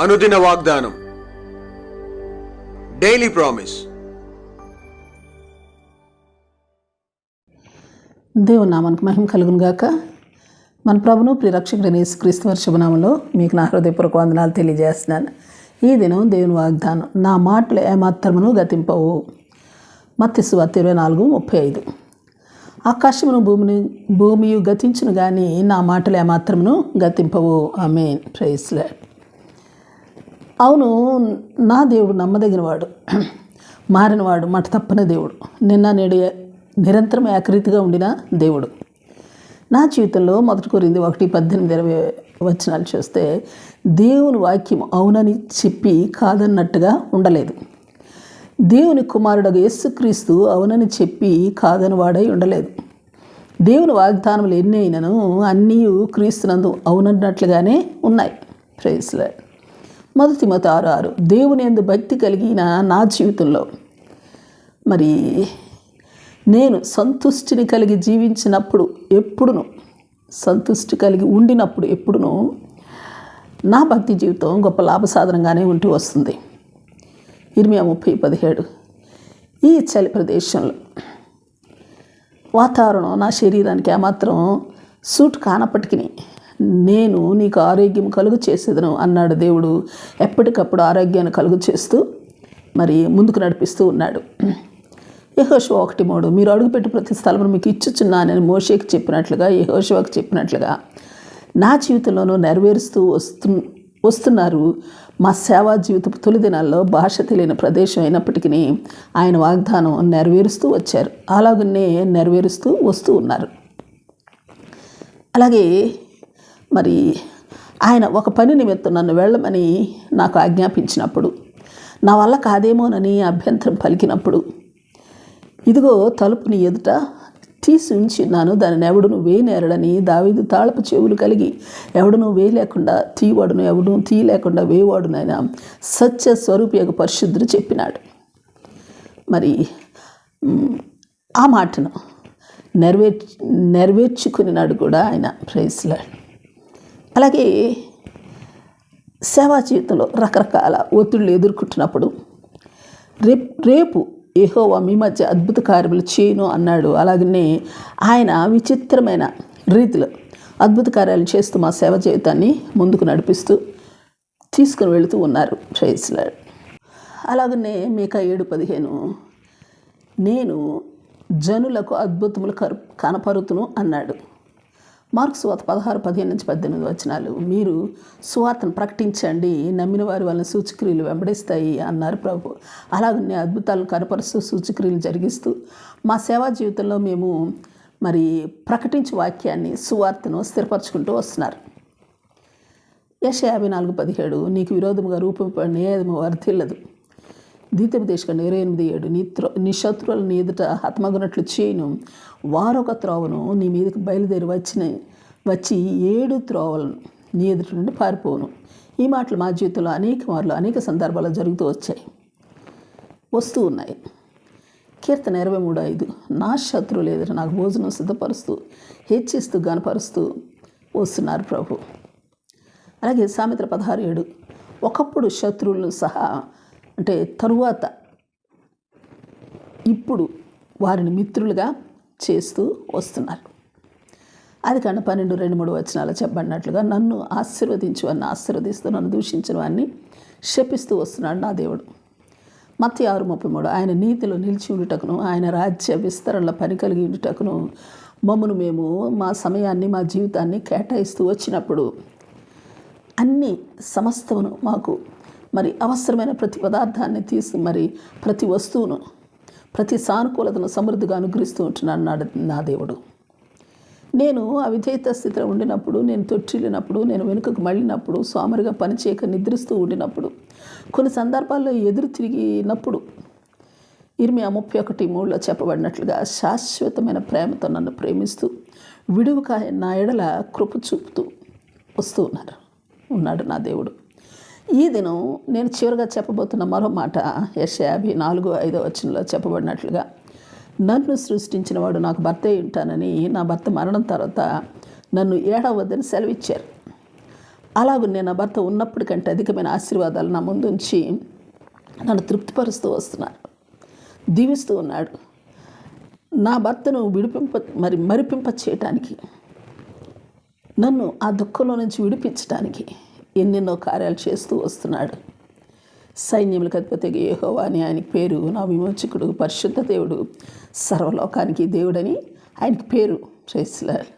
అనుదిన వాగ్దానం. Daily promise దేవుని నామానికి మహిమ కలుగును గాక. మన ప్రభును ప్రిరక్షకుడైన యేసుక్రీస్తు వర్షభనామంలో మీకు నా హృదయపూర్వక వందనాలు తెలియజేస్తున్నాను. ఈ దినం దేవుని వాగ్దానం నా మాటలు ఏమాత్రమును గతింపవు. మత్తి సువార్త ఇరవై నాలుగు ముప్పై ఐదు. ఆకాశమును భూమిని భూమియు గతించును కానీ నా మాటలు ఏమాత్రమును గతింపవు. ఆమె ప్రైస్లాడ్ అవును నా దేవుడు నమ్మదగినవాడు. మారినవాడు మట తప్పని దేవుడు. నిన్న నేడు నిరంతరం ఏకరీతిగా ఉండిన దేవుడు. నా జీవితంలో మొదటి కోరింది ఒకటి పద్దెనిమిది ఇరవై వచనాలు చూస్తే దేవుని వాక్యం అవునని చెప్పి కాదన్నట్టుగా ఉండలేదు. దేవుని కుమారుడు యేసుక్రీస్తు అవునని చెప్పి కాదని వాడై ఉండలేదు. దేవుని వాగ్దానములు ఎన్ని అయినను అన్నీ క్రీస్తునందు అవునన్నట్లుగానే ఉన్నాయి. ప్రేస్లే మొదటి మత ఆరు ఆరు. దేవుని ఎందు భక్తి కలిగిన నా జీవితంలో మరి నేను సంతుష్టిని కలిగి జీవించినప్పుడు ఎప్పుడును సంతుష్టి కలిగి ఉండినప్పుడు ఎప్పుడును నా భక్తి జీవితం గొప్ప లాభసాధనంగానే ఉంటూ వస్తుంది. ఇరవై ముప్పై పదిహేడు. ఈ చలి ప్రదేశంలో వాతావరణం నా శరీరానికి ఏమాత్రం సూట్ కానప్పటికీ నేను నీకు ఆరోగ్యం కలుగు చేసేదను అన్నాడు దేవుడు. ఎప్పటికప్పుడు ఆరోగ్యాన్ని కలుగు చేస్తూ మరి ముందుకు నడిపిస్తూ ఉన్నాడు. యహోశివ ఒకటి మూడు మీరు అడుగుపెట్టి ప్రతి స్థలమును మీకు ఇచ్చుచున్నానని మోషేకి చెప్పినట్లుగా యహోశివకు చెప్పినట్లుగా నా జీవితంలోనూ నెరవేరుస్తూ వస్తు వస్తున్నారు. మా సేవా జీవిత తొలి దినాల్లో భాష తెలియని ప్రదేశం అయినప్పటికీ ఆయన వాగ్దానం నెరవేరుస్తూ వచ్చారు. అలాగనే నెరవేరుస్తూ వస్తూ ఉన్నారు. అలాగే మరి ఆయన ఒక పని నిమిత్తం నన్ను వెళ్ళమని నాకు ఆజ్ఞాపించినప్పుడు నా వల్ల కాదేమోనని అభ్యంతరం పలికినప్పుడు ఇదిగో తలుపుని ఎదుట తీసి ఉంచిన్నాను దానిని ఎవడును వేనేరడని దావీదు తాళపు చెవులు కలిగి ఎవడును వేయలేకుండా తీవాడును ఎవడును తీయలేకుండా వేవాడునైనా సత్య స్వరూపియకు పరిశుద్ధుడు చెప్పినాడు. మరి ఆ మాటను నెరవేర్చి నెరవేర్చుకున్నాడు కూడా ఆయన. ప్రైస్లాడ్ అలాగే సేవా జీవితంలో రకరకాల ఒత్తిళ్ళు ఎదుర్కొంటున్నప్పుడు రేపు రేపు ఏహోవా మీ మధ్య అద్భుత కార్యములు చేయను అన్నాడు. అలాగనే ఆయన విచిత్రమైన రీతిలో అద్భుత కార్యాలు చేస్తూ మా సేవ జీవితాన్ని ముందుకు నడిపిస్తూ తీసుకుని వెళుతూ ఉన్నారు. ప్రైస్లాడ్ అలాగనే మీక ఏడు పదిహేను నేను జనులకు అద్భుతములు కరు కనపరుతును అన్నాడు. మార్క్స్ సువార్త పదహారు పదిహేను నుంచి పద్దెనిమిది వచనాలు. మీరు సువార్తను ప్రకటించండి నమ్మిన వారి వలన సూచక్రియలు వెంబడిస్తాయి అన్నారు ప్రభు. అలాగనే అద్భుతాలు కనపరుస్తూ సూచక్రియలు జరిగిస్తూ మా సేవా జీవితంలో మేము మరి ప్రకటించే వాక్యాన్ని సువార్తను స్థిరపరచుకుంటూ వస్తున్నారు. యశ యాభై నాలుగు పదిహేడు నీకు విరోధముగా రూపం ఏదము వర్తిల్లదు ద్వితీయోపదేశకండి ఇరవై ఎనిమిది ఏడు. నీ త్రో నీ శత్రువులు నీ ఎదుట హతమగునట్లు చేయను. వారొక త్రోవను నీ మీదకి బయలుదేరి వచ్చిన వచ్చి ఏడు త్రోవలను నీ ఎదుట నుండి పారిపోను ఈ మాటలు మా జీవితంలో అనేక మార్లు అనేక సందర్భాల్లో జరుగుతూ వచ్చాయి. వస్తూ ఉన్నాయి. కీర్తన ఇరవై మూడు ఐదు. నా శత్రువులు ఎదుట నాకు భోజనం సిద్ధపరుస్తూ హెచ్చిస్తూ గనపరుస్తూ వస్తున్నారు ప్రభు. అలాగే సామెత్ర పదహారు ఏడు. ఒకప్పుడు శత్రువులను సహా అంటే తరువాత ఇప్పుడు వారిని మిత్రులుగా చేస్తూ వస్తున్నారు. అది కానీ పన్నెండు రెండు మూడు వచనాలు చెప్పబడినట్లుగా నన్ను ఆశీర్వదించు అని ఆశీర్వదిస్తూ నన్ను దూషించిన వాడిని శపిస్తూ వస్తున్నాడు నా దేవుడు. మత్తి ఆరు ముప్పై మూడు ఆయన నీతిలో నిలిచి ఉండుటకును ఆయన రాజ్య విస్తరణలో పని కలిగి ఉండుటకును మమ్మను మేము మా సమయాన్ని మా జీవితాన్ని కేటాయిస్తూ వచ్చినప్పుడు అన్ని సమస్తమును మాకు మరి అవసరమైన ప్రతి పదార్థాన్ని తీసి మరి ప్రతి వస్తువును ప్రతి సానుకూలతను సమృద్ధిగా అనుగ్రహిస్తూ ఉంటున్నాడు నాడు నా దేవుడు. నేను అవిధేయత స్థితిలో ఉండినప్పుడు నేను తొట్టిల్లినప్పుడు నేను వెనుకకు మళ్ళినప్పుడు సోమరిగా పనిచేయక నిద్రిస్తూ ఉండినప్పుడు కొన్ని సందర్భాల్లో ఎదురు తిరిగినప్పుడు ఇరిమియా ముప్పై ఒకటి మూడులో చెప్పబడినట్లుగా శాశ్వతమైన ప్రేమతో నన్ను ప్రేమిస్తూ విడువుకాయ నా ఎడల కృప చూపుతూ వస్తూ ఉన్నారు. ఉన్నాడు నా దేవుడు. ఈ దినం నేను చివరిగా చెప్పబోతున్న మరో మాట యశ యాభై నాలుగు ఐదో వచనంలో చెప్పబడినట్లుగా నన్ను సృష్టించిన వాడు నాకు భర్త ఉంటానని నా భర్త మరణం తర్వాత నన్ను ఏడవద్దని సెలవిచ్చారు. అలాగూ నేను నా భర్త ఉన్నప్పటికంటే అధికమైన ఆశీర్వాదాలు నా ముందుంచి నన్ను తృప్తిపరుస్తూ వస్తున్నాను దీవిస్తూ ఉన్నాడు. నా భర్తను విడిపింప మరి మరిపింప చేయటానికి నన్ను ఆ దుఃఖంలో నుంచి విడిపించడానికి ఎన్నెన్నో కార్యాలు చేస్తూ వస్తున్నాడు. సైన్యములకు అధిపతిగా యెహోవా అని ఆయనకి పేరు నా విమోచకుడు పరిశుద్ధ దేవుడు సర్వలోకానికి దేవుడని ఆయనకి పేరు ప్రేస్లాడు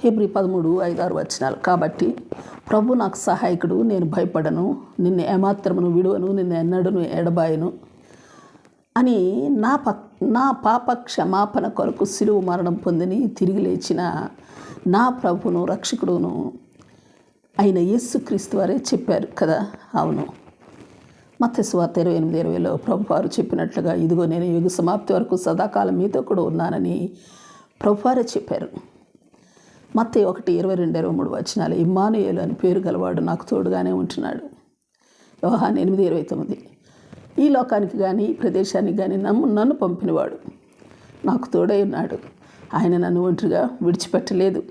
హెబ్రి పదమూడు ఐదారు వచ్చినాలు కాబట్టి ప్రభు నాకు సహాయకుడు నేను భయపడను నిన్ను ఏమాత్రమును విడువను నిన్ను ఎన్నడను ఎడబాయను అని నా ప నా పాప క్షమాపణ కొరకు సిలువు మరణం పొందిని తిరిగి లేచిన నా ప్రభును రక్షకుడును ఆయన యేసుక్రీస్తు వారే చెప్పారు కదా? అవును. మత్స్వార్త ఇరవై ఎనిమిది ఇరవైలో ప్రభువారు చెప్పినట్లుగా ఇదిగో నేను యుగ సమాప్తి వరకు సదాకాలం మీతో కూడా ఉన్నానని ప్రభువారే చెప్పారు. మత్త ఒకటి ఇరవై రెండు ఇరవై మూడు వచనాలు ఇమ్మానుయేలు అని పేరు గలవాడు నాకు తోడుగానే ఉంటున్నాడు. వ్యవహాన్ ఎనిమిది ఇరవై తొమ్మిది ఈ లోకానికి కానీ ఈ ప్రదేశానికి కానీ నమ్ము నన్ను పంపినవాడు నాకు తోడై ఉన్నాడు. ఆయన నన్ను ఒంటరిగా విడిచిపెట్టలేదు.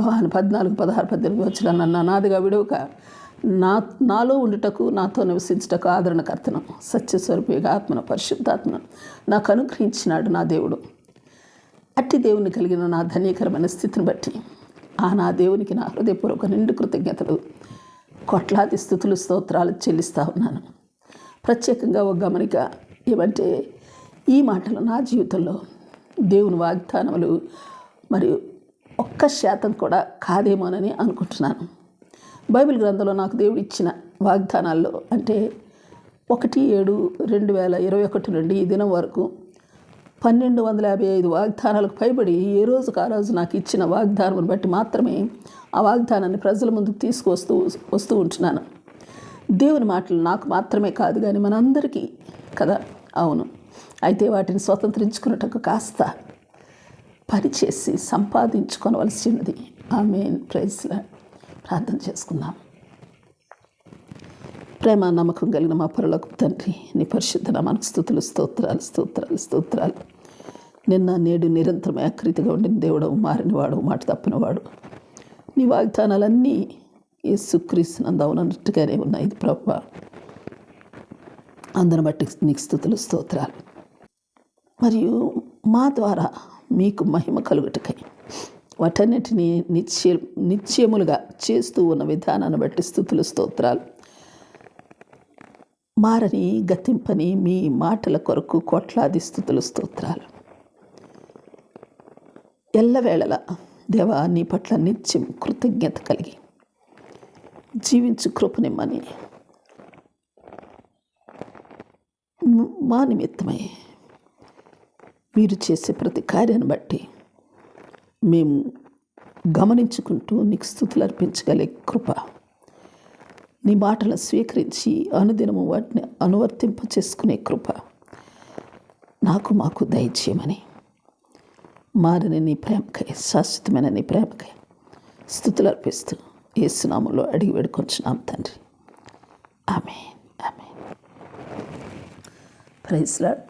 యోహాను పద్నాలుగు పదహారు పద్దెనిమిది వచ్చిన నన్ను నాదిగా విడవక నా నాలో ఉండుటకు నాతో నివసించుటకు ఆదరణకర్తను సత్యస్వరూపిగా ఆత్మను పరిశుద్ధాత్మను నాకు అనుగ్రహించినాడు నా దేవుడు. అట్టి దేవుని కలిగిన నా ధన్యకరమైన స్థితిని బట్టి ఆ నా దేవునికి నా హృదయపూర్వక నిండు కృతజ్ఞతలు కొట్లాది స్థుతులు స్తోత్రాలు చెల్లిస్తూ ఉన్నాను. ప్రత్యేకంగా ఒక గమనిక ఏమంటే ఈ మాటలు నా జీవితంలో దేవుని వాగ్దానములు మరియు ఒక్క శాతం కూడా కాదేమోనని అనుకుంటున్నాను. బైబిల్ గ్రంథంలో నాకు దేవుడు ఇచ్చిన వాగ్దానాల్లో అంటే ఒకటి ఏడు రెండు వేల ఇరవై ఒకటి నుండి ఈ దినం వరకు పన్నెండు వందల యాభై ఐదు వాగ్దానాలకు పైబడి ఏ రోజుకు ఆ రోజు నాకు ఇచ్చిన వాగ్దానం బట్టి మాత్రమే ఆ వాగ్దానాన్ని ప్రజల ముందుకు తీసుకువస్తూ వస్తూ ఉంటున్నాను. దేవుని మాటలు నాకు మాత్రమే కాదు కానీ మనందరికీ కదా? అవును. అయితే వాటిని స్వతంత్రించుకున్నటకు కాస్త పనిచేసి సంపాదించుకోవలసి ఉన్నది ఆమె ప్రైజ్లా ప్రార్థన చేసుకుందాం. ప్రేమ నమ్మకం కలిగిన మా పరులకు తండ్రి నీ పరిశుద్ధ నామానికి స్థుతులు స్తోత్రాలు స్తోత్రాలు స్తోత్రాలు. నిన్న నేడు నిరంతరం ఆకృతిగా ఉండిన దేవుడు మారినవాడు మాట తప్పినవాడు. నీ వాగ్దానాలన్నీ యేసుక్రీస్తునందు అవునట్టుగానే ఉన్నాయి ప్రభు అందరిని బట్టి నీకు స్థుతులు స్తోత్రాలు. మరియు మా ద్వారా మీకు మహిమ కలుగుటకై. వాటన్నిటినీ నిత్య నిత్యములుగా చేస్తూ ఉన్న విధానాన్ని బట్టి స్థుతులు స్తోత్రాలు. మారని గతింపని మీ మాటల కొరకు కోట్లాది స్థుతులు స్తోత్రాలు. ఎల్లవేళలా దేవా నీ పట్ల నిత్యం కృతజ్ఞత కలిగి జీవించు కృపనిమ్మని మా నిమిత్తమై మీరు చేసే ప్రతి కార్యాన్ని బట్టి మేము గమనించుకుంటూ నీకు స్థుతులు అర్పించగలే కృప. నీ మాటలను స్వీకరించి అనుదినము వాటిని అనువర్తింప చేసుకునే కృప. నాకు మాకు దయచేయమని. మారని నీ ప్రేమకై శాశ్వతమైన నీ ప్రేమకై స్థుతులు అర్పిస్తూ ఏసునామంలో అడిగి వేడుకొంచున్నాం తండ్రి. ఆమె ఆమె ప్రైజ్లాడ్